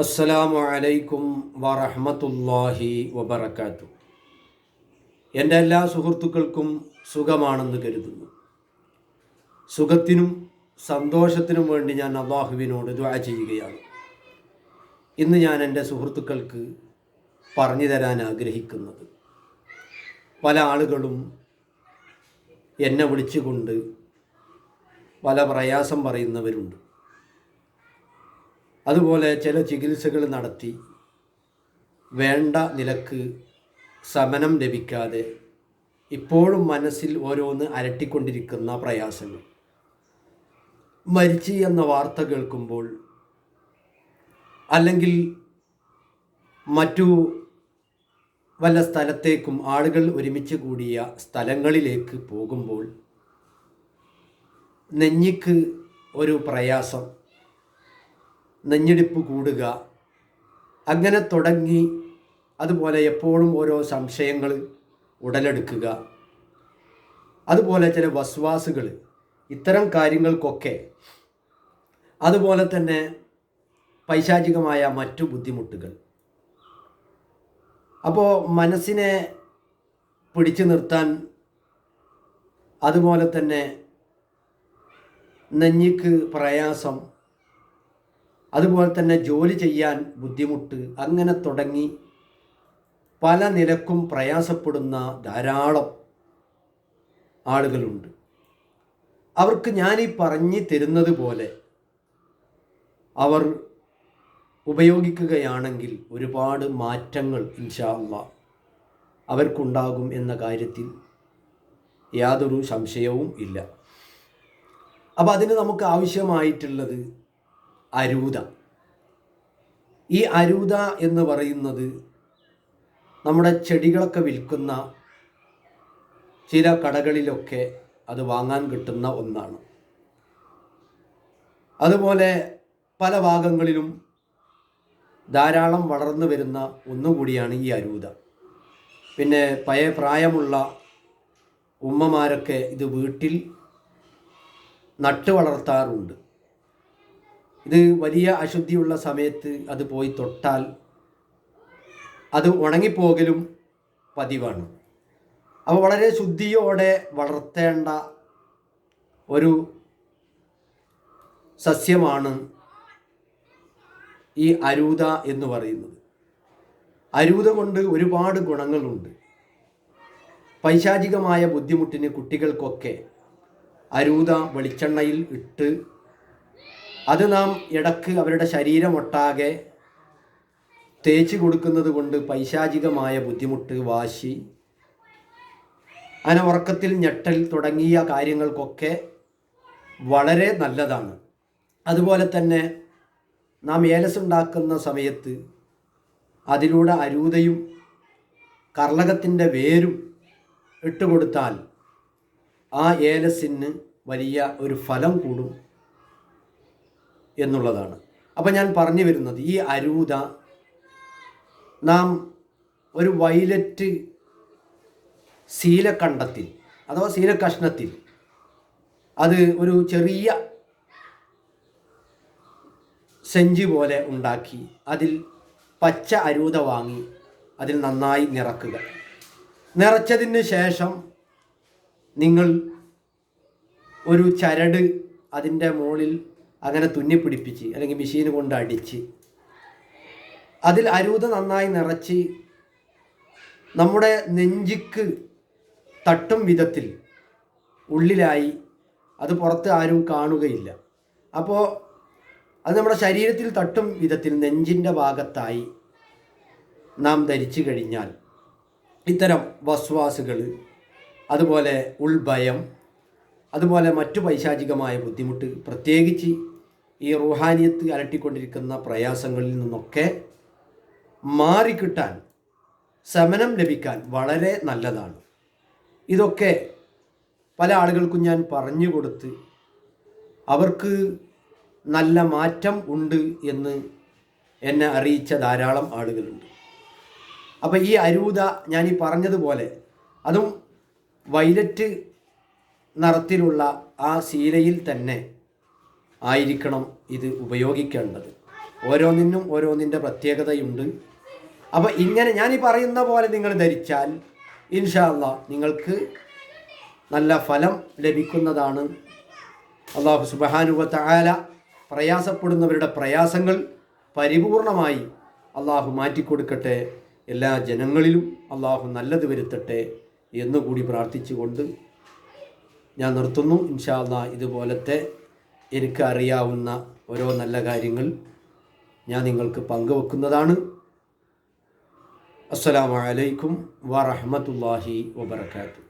അസ്സലാമു അലൈക്കും വറഹ്മത്തുള്ളാഹി വബർക്കാത്തു എന്റെ എല്ലാ സുഹൃത്തുക്കൾക്കും സുഖമാണെന്ന് കരുതുന്നു. സുഖത്തിനും സന്തോഷത്തിനും വേണ്ടി ഞാൻ അള്ളാഹുവിനോട് ദ്വാ ചെയ്യുകയാണ്. ഇന്ന് ഞാൻ എന്റെ സുഹൃത്തുക്കൾക്ക് പറഞ്ഞു തരാൻ ആഗ്രഹിക്കുന്നത് പല ആളുകളും എന്നെ വിളിച്ചുകൊണ്ട് പല പ്രയാസം പറയുന്നവരുണ്ട്. അതുപോലെ ചില ചികിത്സകൾ നടത്തി വേണ്ട നിലയ്ക്ക് സമനം ലഭിക്കാതെ ഇപ്പോഴും മനസ്സിൽ ഓരോന്ന് അരട്ടിക്കൊണ്ടിരിക്കുന്ന പ്രയാസങ്ങൾ. മരിച്ചു എന്ന വാർത്ത കേൾക്കുമ്പോൾ അല്ലെങ്കിൽ മറ്റു വല്ല സ്ഥലത്തേക്കും ആളുകൾ ഒരുമിച്ച് കൂടിയ സ്ഥലങ്ങളിലേക്ക് പോകുമ്പോൾ നെഞ്ഞിക്ക് ഒരു പ്രയാസം നെഞ്ഞിടിപ്പ് കൂടുക. അങ്ങനെ തുടങ്ങി അതുപോലെ എപ്പോഴും ഓരോ സംശയങ്ങൾ ഉടലെടുക്കുക. അതുപോലെ ചില വസ്വാസുകൾ ഇത്തരം കാര്യങ്ങൾക്കൊക്കെ അതുപോലെ തന്നെ പൈശാചികമായ മറ്റു ബുദ്ധിമുട്ടുകൾ. അപ്പോൾ മനസ്സിനെ പിടിച്ചു നിർത്താൻ അതുപോലെ തന്നെ നെഞ്ഞിക്ക് പ്രയാസം അതുപോലെ തന്നെ ജോലി ചെയ്യാൻ ബുദ്ധിമുട്ട് അങ്ങനെ തുടങ്ങി പല നിലക്കും പ്രയാസപ്പെടുന്ന ധാരാളം ആളുകളുണ്ട്. അവർക്ക് ഞാനീ പറഞ്ഞു തരുന്നത് പോലെ അവർ ഉപയോഗിക്കുകയാണെങ്കിൽ ഒരുപാട് മാറ്റങ്ങൾ ഇൻഷാ അള്ളാ അവർക്കുണ്ടാകും എന്ന കാര്യത്തിൽ യാതൊരു സംശയവും ഇല്ല. അപ്പോൾ അതിന് നമുക്ക് ആവശ്യമായിട്ടുള്ളത് അരൂത. ഈ അരൂത എന്ന് പറയുന്നത് നമ്മുടെ ചെടികളൊക്കെ വിൽക്കുന്ന ചില കടകളിലൊക്കെ അത് വാങ്ങാൻ കിട്ടുന്ന ഒന്നാണ്. അതുപോലെ പല ഭാഗങ്ങളിലും ധാരാളം വളർന്നു വരുന്ന ഒന്നുകൂടിയാണ് ഈ അരൂത. പിന്നെ പഴയ പ്രായമുള്ള ഉമ്മമാരൊക്കെ ഇത് വീട്ടിൽ നട്ടു വളർത്താറുണ്ട് ഇത് വലിയ അശുദ്ധിയുള്ള സമയത്ത് അത് പോയി തൊട്ടാൽ അത് ഉണങ്ങിപ്പോകലും പതിവാണ്. അപ്പോൾ വളരെ ശുദ്ധിയോടെ വളർത്തേണ്ട ഒരു സസ്യമാണ് ഈ അരൂത എന്ന് പറയുന്നത്. അരൂത കൊണ്ട് ഒരുപാട് ഗുണങ്ങളുണ്ട്. പൈശാചികമായ ബുദ്ധിമുട്ടിന് കുട്ടികൾക്കൊക്കെ അരൂത വെളിച്ചെണ്ണയിൽ ഇട്ട് അത് നാം ഇടയ്ക്ക് അവരുടെ ശരീരമൊട്ടാകെ തേച്ച് കൊടുക്കുന്നത് കൊണ്ട് പൈശാചികമായ ബുദ്ധിമുട്ട് വാശി അങ്ങനെ ഉറക്കത്തിൽ ഞെട്ടൽ തുടങ്ങിയ കാര്യങ്ങൾക്കൊക്കെ വളരെ നല്ലതാണ്. അതുപോലെ തന്നെ നാം ഏലസ് ഉണ്ടാക്കുന്ന സമയത്ത് അതിലൂടെ അരൂതയും കർളകത്തിന്റെ വേരും ഇട്ടുകൊടുത്താൽ ആ ഏലസിന് വലിയ ഒരു ഫലം കൂടും. എന്നുള്ളതാണ്. അപ്പം ഞാൻ പറഞ്ഞു വരുന്നത് ഈ അരൂത നാം ഒരു വൈലറ്റ് ശീലക്കണ്ടത്തിൽ അഥവാ ശീലകഷ്ണത്തിൽ അത് ഒരു ചെറിയ സെഞ്ചി പോലെ ഉണ്ടാക്കി അതിൽ പച്ച അരൂത വാങ്ങി അതിൽ നന്നായി നിറക്കുക. നിറച്ചതിന് ശേഷം നിങ്ങൾ ഒരു ചരട് അതിന്റെ മുകളിൽ അങ്ങനെ തുന്നിപ്പിടിപ്പിച്ച് അല്ലെങ്കിൽ മെഷീൻ കൊണ്ട് അടിച്ച് അതിൽ അരൂത നന്നായി നിറച്ച് നമ്മുടെ നെഞ്ചിക്ക് തട്ടും വിധത്തിൽ ഉള്ളിലായി അത് പുറത്ത് ആരും കാണുകയില്ല. അപ്പോൾ അത് നമ്മുടെ ശരീരത്തിൽ തട്ടും വിധത്തിൽ നെഞ്ചിന്റെ ഭാഗത്തായി നാം ധരിച്ചു കഴിഞ്ഞാൽ ഇത്തരം വസ്വാസുകൾ അതുപോലെ ഉൾഭയം അതുപോലെ മറ്റു പൈശാചികമായ ബുദ്ധിമുട്ട് പ്രത്യേകിച്ച് ഈ റുഹാനിയത്ത് അലട്ടിക്കൊണ്ടിരിക്കുന്ന പ്രയാസങ്ങളിൽ നിന്നൊക്കെ മാറിക്കിട്ടാൻ ശമനം ലഭിക്കാൻ വളരെ നല്ലതാണ്. ഇതൊക്കെ പല ആളുകൾക്കും ഞാൻ പറഞ്ഞു കൊടുത്ത് അവർക്ക് നല്ല മാറ്റം ഉണ്ട് എന്ന് എന്നെ അറിയിച്ച ധാരാളം ആളുകളുണ്ട്. അപ്പോൾ ഈ അരൂത ഞാൻ ഈ പറഞ്ഞതുപോലെ അതും വൈലറ്റ് നിറത്തിലുള്ള ആ ശീലയിൽ തന്നെ ആയിരിക്കണം ഇത് ഉപയോഗിക്കേണ്ടത്. ഓരോന്നിനും ഓരോന്നിന്റെ പ്രത്യേകതയുണ്ട്. അപ്പോൾ ഇങ്ങനെ ഞാൻ ഈ പറയുന്ന പോലെ നിങ്ങൾ ധരിച്ചാൽ ഇൻഷാല്ല നിങ്ങൾക്ക് നല്ല ഫലം ലഭിക്കുന്നതാണ്. അള്ളാഹു സുബഹാനുവത്ത ആല പ്രയാസപ്പെടുന്നവരുടെ പ്രയാസങ്ങൾ പരിപൂർണമായി അള്ളാഹു മാറ്റിക്കൊടുക്കട്ടെ. എല്ലാ ജനങ്ങളിലും അള്ളാഹു നല്ലത് വരുത്തട്ടെ എന്നുകൂടി പ്രാർത്ഥിച്ചുകൊണ്ട് ഞാൻ നിർത്തുന്നു. ഇൻഷാല്ല ഇതുപോലത്തെ എനിക്ക് അറിയാവുന്ന ഓരോ നല്ല കാര്യങ്ങൾ ഞാൻ നിങ്ങൾക്ക് പങ്കുവെക്കുന്നതാണ്. അസ്സലാമു അലൈക്കും വറഹമത്തല്ലാഹി വബർക്കാത്തു